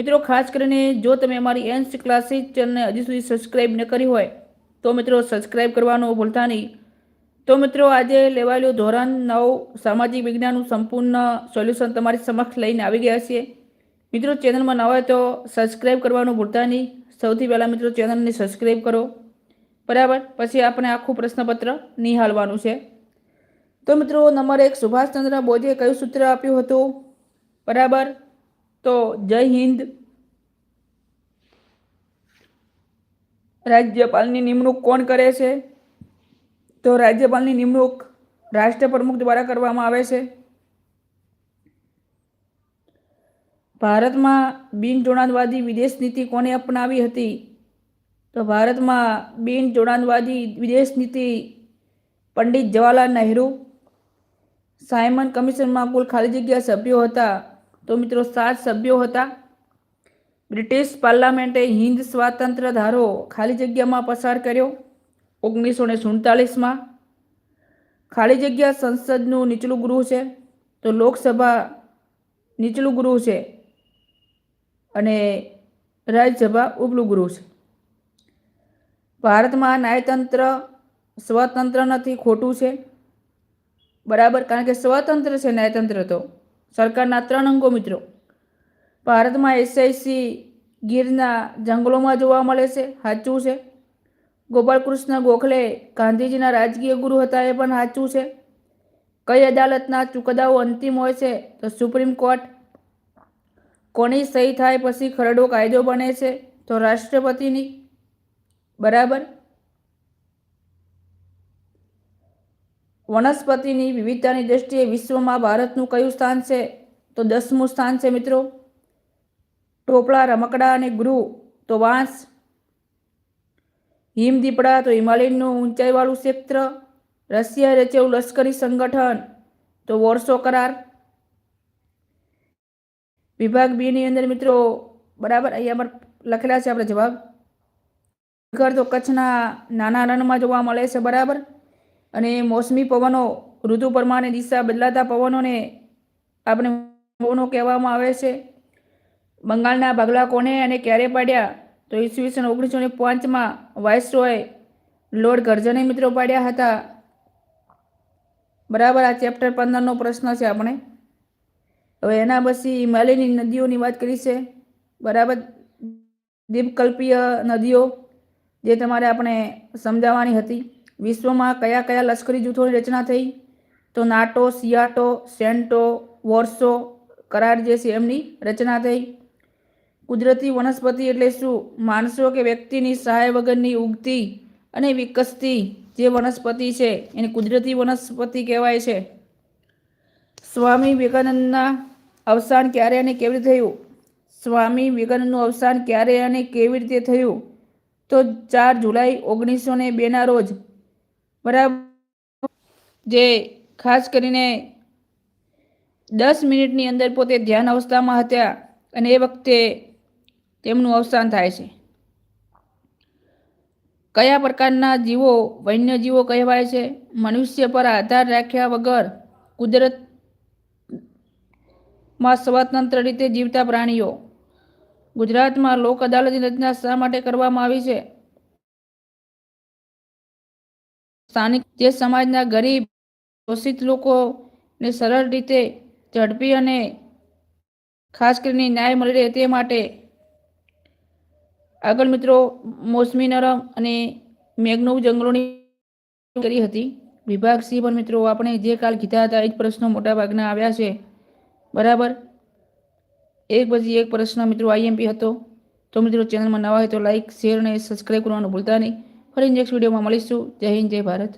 મિત્રો, ખાસ કરીને જો તમે અમારી એન્સ ક્લાસીસ ચેનલને હજી સુધી સબસ્ક્રાઈબ ન કરી હોય, તો મિત્રો સબસ્ક્રાઈબ કરવાનું ભૂલતા નહીં. તો મિત્રો, આજે લેવાયેલું ધોરણ નવ, સામાજિક વિજ્ઞાનનું સંપૂર્ણ સોલ્યુશન તમારી સમક્ષ લઈને આવી ગયા છીએ. મિત્રો ચેનલમાં નવા હોય તો સબસ્ક્રાઈબ કરવાનું ભૂલતા નહીં. સૌથી પહેલાં મિત્રો ચેનલને સબસ્ક્રાઈબ કરો. બરાબર? પછી આપણે આખું પ્રશ્નપત્ર નિહાળવાનું છે. તો મિત્રો, નંબર એક, સુભાષચંદ્ર બોઝે કયું સૂત્ર આપ્યું હતું? બરાબર? તો જય હિન્દ. રાજ્યપાલની નિમણૂક કોણ કરે છે? તો રાજ્યપાલની નિમણૂક રાષ્ટ્રપ્રમુખ દ્વારા કરવામાં આવે છે. ભારતમાં બિન જોડાણવાદી વિદેશ નીતિ કોને અપનાવી હતી? તો ભારતમાં બિન જોડાણવાદી વિદેશ નીતિ પંડિત જવાહરલાલ નહેરુ. સાયમન કમિશનમાં કુલ ખાલી જગ્યા સભ્યો હતા. તો મિત્રો સાત સભ્યો હતા. બ્રિટિશ પાર્લામેન્ટે હિન્દ સ્વાતંત્ર્ય ધારો ખાલી જગ્યામાં પસાર કર્યો. ઓગણીસો ને સુડતાલીસમાં ખાલી જગ્યા સંસદનું નીચલું ગૃહ છે. તો લોકસભા નીચલું ગૃહ છે અને રાજ્યસભા ઉપલું ગૃહ છે. ભારતમાં ન્યાયતંત્ર સ્વતંત્ર નથી, ખોટું છે. બરાબર? કારણ કે સ્વતંત્ર છે ન્યાયતંત્ર તો. સરકારના ત્રણ અંગો મિત્રો. ભારતમાં એસઆઈસી ગીરના જંગલોમાં જોવા મળે છે, સાચું છે. ગોપાલકૃષ્ણ ગોખલે ગાંધીજીના રાજકીય ગુરુ હતા એ પણ સાચું છે. કઈ અદાલતના ચુકાદાઓ અંતિમ હોય છે, તો સુપ્રીમ કોર્ટ કોની સહી થાય પછી ખરડો કાયદો બને છે, તો રાષ્ટ્રપતિની. બરાબર? વનસ્પતિની વિવિધતાની દ્રષ્ટિએ વિશ્વમાં ભારતનું કયું સ્થાન છે? તો દસમું સ્થાન છે મિત્રો. ટોપલા, રમકડા અને ગૃહ. તો વાંસ. હિમદીપડા, તો હિમાલયનું ઊંચાઈવાળું ક્ષેત્ર. રશિયા રચેલું લશ્કરી સંગઠન. તો વોર્સો કરાર. વિભાગ બીની અંદર મિત્રો, બરાબર? અહીંયા પર લખેલા છે આપણે જવાબ. ઘર તો કચ્છના નાના રણમાં જોવા મળે છે, બરાબર? અને મોસમી પવનો, ઋતુ પ્રમાણે દિશા બદલાતા પવનોને આપણે પવનો કહેવામાં આવે છે. બંગાળના ભાગલા કોને અને ક્યારે પાડ્યા? તો ઈસવીસન ઓગણીસો ને પાંચમાં વાઇસરોય લોર્ડ ગર્જને મિત્રો પાડ્યા હતા. બરાબર, આ ચેપ્ટર પંદરનો પ્રશ્ન છે આપણે. હવે એના પછી હિમાલયની નદીઓની વાત કરી છે. બરાબર, દ્વીપકલ્પીય નદીઓ જે તમારે આપણે સમજાવવાની હતી. વિશ્વમાં કયા કયા લશ્કરી જૂથોની રચના થઈ? તો નાટો, સિયાટો, સેન્ટો, વોર્સો, કરાર જે છે એમની રચના થઈ. કુદરતી વનસ્પતિ એટલે શું? માણસો કે વ્યક્તિની સહાય વગરની ઉગતી અને વિકસતી જે વનસ્પતિ છે, એને કુદરતી વનસ્પતિ કહેવાય છે. સ્વામી વિવેકાનંદના અવસાન ક્યારે અને કેવી રીતે થયું? સ્વામી વિવેકાનંદનું અવસાન ક્યારે અને કેવી રીતે થયું? તો ચાર જુલાઈ ઓગણીસો ને બેના રોજ બરાબર? જે ખાસ કરીને દસ મિનિટની અંદર પોતે ધ્યાન અવસ્થામાં હતા અને એ વખતે તેમનું અવસાન થાય છે. કયા પ્રકારના જીવો વન્યજીવો કહેવાય છે? મનુષ્ય પર આધાર રાખ્યા વગર કુદરતમાં સ્વતંત્ર રીતે જીવતા પ્રાણીઓ. ગુજરાતમાં લોક અદાલતની રચના શા માટે કરવામાં આવી છે? સ્થાનિક જે સમાજના ગરીબ, શોષિત લોકોને સરળ રીતે ઝડપી અને ખાસ કરીને ન્યાય મળી રહે તે માટે આગળ મિત્રો મોસમી નરમ અને મેઘનવ જંગલોની કરી હતી. વિભાગ સી પણ મિત્રો આપણે જે કાલ કીધા હતા એ જ પ્રશ્નો મોટાભાગના આવ્યા છે. બરાબર? એક પછી એક પ્રશ્ન મિત્રો આઈએમપી હતો. તો મિત્રો ચેનલમાં નવા હોય તો લાઈક, શેર અને સબસ્ક્રાઈબ કરવાનું ભૂલતા નહીં. ફરી નેક્સ્ટ વિડીયોમાં મળીશું. જય હિન્દ જય ભારત.